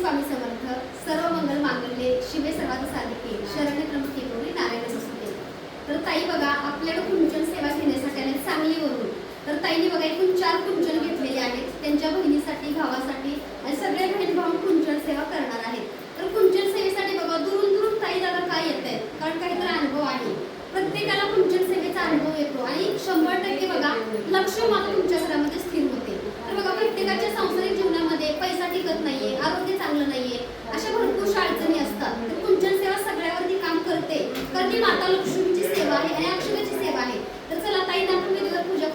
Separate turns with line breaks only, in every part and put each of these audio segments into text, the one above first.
स्वामी समर्थ सर्व मंगल मांगल्ये शिवे सर्वात साधिके शरण्य प्रमुख गौरी नारायण सुसते तर ताई बघा आपल्याकडे कुंचन सेवा घेण्यासाठी आल्या सांगलीवरून तर ताईने बघा एकूण चार कुंचन घेतलेले आहेत. त्यांच्या बहिणीसाठी भावासाठी आणि सगळ्या बहीण भाऊ कुंचन सेवा करणार आहेत. तर कुंचन सेवेसाठी बघा दुरून दुरून ताई दादा काय येत आहेत कारण काहीतरी अनुभव आहे. प्रत्येकाला कुंचन सेवेचा अनुभव येतो आणि शंभर टक्के बघा लक्ष मात्र तुमच्या घरामध्ये स्थिर होते. तर बघा प्रत्येकाच्या सांसारिक टिकत नाहीये आरोग्य चांगलं नाहीये अशा भरपूरशा अडचणी असतात. तर कुंचन सेवा सगळ्यावरती काम करते. कारण ती माता लक्ष्मीची सेवा आहे आणि अक्षराची सेवा आहे. तर चला ताई आपण विधीवर पूजा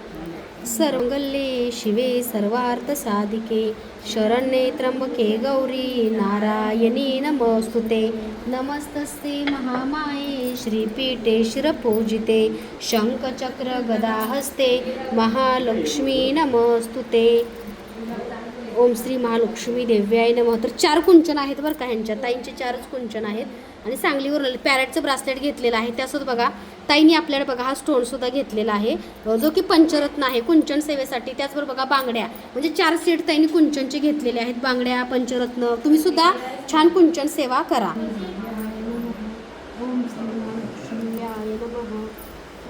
सर्वगल्ले शिवे सर्वार्थ साधिके शरण्ये त्र्यंबके गौरी नारायणी नमस्तुते. नमस्तस्ते महामाये श्रीपीठे शिरपूजिते शङ्खचक्र गदाहस्ते महालक्ष्मी नमस्तुते. ओम श्री महालक्ष्मी देव्याय नमः. तर चार कुंचन आहेत बरं का ह्यांच्या. ताईंचे चारच कुंचन आहेत. आणि सांगलीवरून पॅरेटचं ब्रासलेट घेतलेलं आहे. त्यासोबत बघा ताईंनी आपल्याला बघा हा स्टोनसुद्धा घेतलेला आहे. जो की पंचरत्न आहे कुंचन सेवेसाठी. त्याचबरोबर बघा बांगड्या. म्हणजे चार सीट ताईंनी कुंचनचे घेतलेले आहेत. बांगड्या पंचरत्न. तुम्ही सुद्धा छान कुंचन सेवा करा. ओम श्री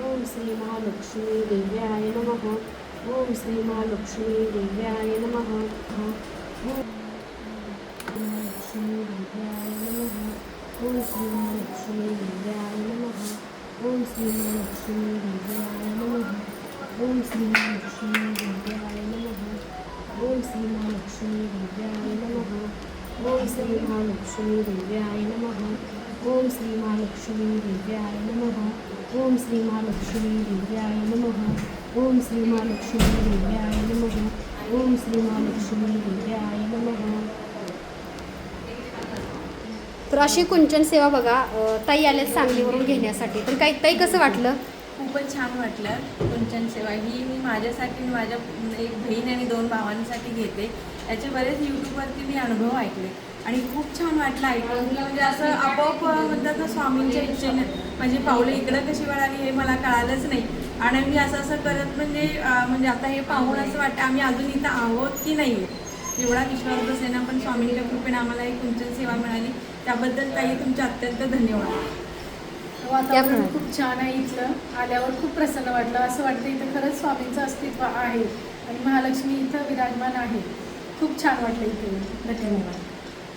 ओम श्री महालक्ष्मी देव्याय नमः. ओम श्री महालक्ष्मी देव्याय లక్ష్మీ ఓం శ్రీ లక్ష్మీ విద్యాయ నమ ఓం శ్రీ లక్ష్మీ విద్యాయ నమ ఓం శ్రీ లక్ష్మీ విద్యాయ నమ ఓం శ్రీ లక్ష్మీ విద్యాయ నమ ఓం శ్రీ లక్ష్మీ విద్యాయ నమ ఓం శ్రీ లక్ష్మీ విద్యాయ నమ ఓం శ్రీ లక్ష్మీ విద్యాయ నమ ఓం శ్రీ లక్ష్మీ విద్యాయ तर अशी कुंचन सेवा बघा ताई आल्या सांगलीवरून घेण्यासाठी. तर काही ताई कसं वाटलं?
खूपच छान वाटलं. कुंचन सेवा ही मी माझ्यासाठी माझ्या एक बहीण आणि दोन भावांसाठी घेते. याचे बरेच यूट्यूबवरती मी अनुभव ऐकले. आणि खूप छान वाटलं ऐकून. म्हणजे असं आपोआप म्हणतात ना स्वामींच्या इच्छेने. म्हणजे पावलं इकडं कशी वळाली हे मला कळालंच नाही. आणि मी असं असं करत म्हणजे म्हणजे आता हे पाहून असं वाटतं आम्ही अजून इथं आहोत की नाही? एवढा विश्वास बसेना पण स्वामींच्या कृपेने आम्हाला ही कुंचन सेवा मिळाली. त्याबद्दल ताई तुमचे अत्यंत धन्यवाद.
वातावरण
त्याप्रमाणे.
खूप छान आहे इथलं. आल्यावर खूप प्रसन्न वाटलं. असं वाटतं इथं खरंच स्वामींचं अस्तित्व आहे आणि महालक्ष्मी इथं विराजमान आहे. खूप छान वाटलं इथे. धन्यवाद.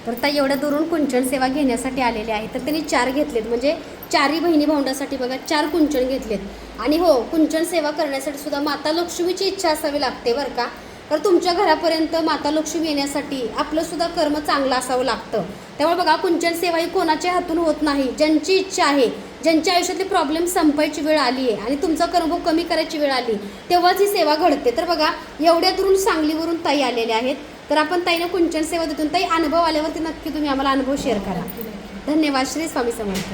तर ताई एवढ्या दुरून कुंचन सेवा घेण्यासाठी आलेले आहेत तर त्यांनी चार घेतलेत. म्हणजे चारही बहिणी भावंडासाठी बघा चार कुंचन घेतलेत. आणि हो कुंचन सेवा करण्यासाठी सुद्धा माता लक्ष्मीची इच्छा असावी लागते बरं का? तर तुमच्या घरापर्यंत माता लक्ष्मी येण्यासाठी आपलं सुद्धा कर्म चांगलं असावं लागतं. त्यामुळे बघा कुंचन सेवा ही कोणाच्या हातून होत नाही. ज्यांची इच्छा आहे ज्यांच्या आयुष्यातले प्रॉब्लेम संपायची वेळ आली आहे आणि तुमचा कर्म कमी करायची वेळ आली तेव्हाच ही सेवा घडते. तर बघा एवढ्या दुरून सांगलीवरून ताई आलेल्या आहेत. तर आपण ताईनं कुंचन सेवा देतून ताई अनुभव आल्यावरती नक्की तुम्ही आम्हाला अनुभव शेअर करा. धन्यवाद. श्री स्वामी समर्थ.